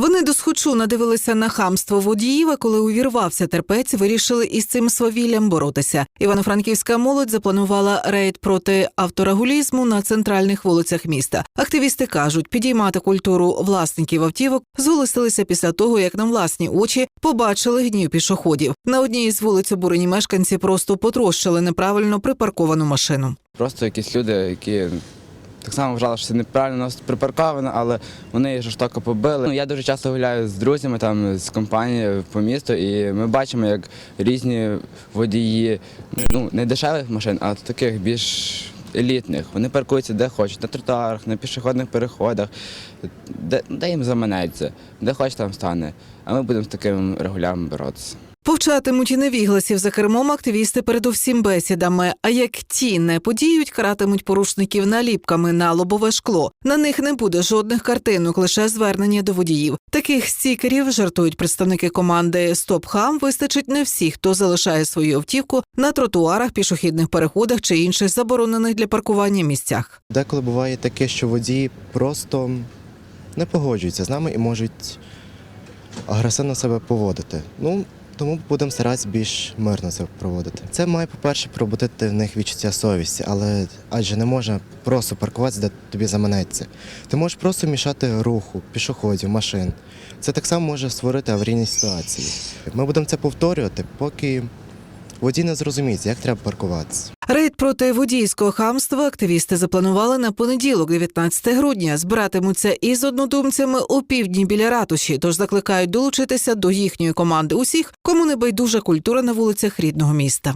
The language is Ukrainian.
Вони досхочу надивилися на хамство водіїв, а коли увірвався терпець, вирішили із цим свавіллям боротися. Івано-Франківська молодь запланувала рейд проти авторегулізму на центральних вулицях міста. Активісти кажуть, підіймати культуру власників автівок зголосилися після того, як на власні очі побачили гнів пішоходів. На одній із вулиць обурені мешканці просто потрощили неправильно припарковану машину. Просто якісь люди, які так само вважали, що це неправильно нас припарковано, але вони їх жорстоко побили. Ну, я дуже часто гуляю з друзями там з компанією по місту, і ми бачимо, як різні водії, ну не дешевих машин, а таких більш елітних. Вони паркуються де хочуть, на тротуарах, на пішохідних переходах, де, де їм заманеться, де хоче там стане. А ми будемо з таким регулярно боротися. Повчатимуть і невігласів за кермом активісти передусім бесідами. А як ті не подіють, каратимуть порушників наліпками на лобове шкло. На них не буде жодних картинок, лише звернення до водіїв. Таких стікерів жартують представники команди Стоп Хам. Вистачить не всіх, хто залишає свою автівку на тротуарах, пішохідних переходах чи інших заборонених для паркування місцях. Деколи буває таке, що водії просто не погоджуються з нами і можуть агресивно себе поводити. Ну, тому будемо старатися більш мирно це проводити. Це має, по-перше, пробудити в них відчуття совісті, але адже не можна просто паркуватися, де тобі заманеться. Ти можеш просто мішати руху, пішоходів, машин. Це так само може створити аварійні ситуації. Ми будемо це повторювати, поки водій не зрозуміється, як треба паркуватися. Рейд проти водійського хамства активісти запланували на понеділок, 19 грудня. Збиратимуться із однодумцями у півдні біля ратуші, тож закликають долучитися до їхньої команди усіх, кому не байдужа культура на вулицях рідного міста.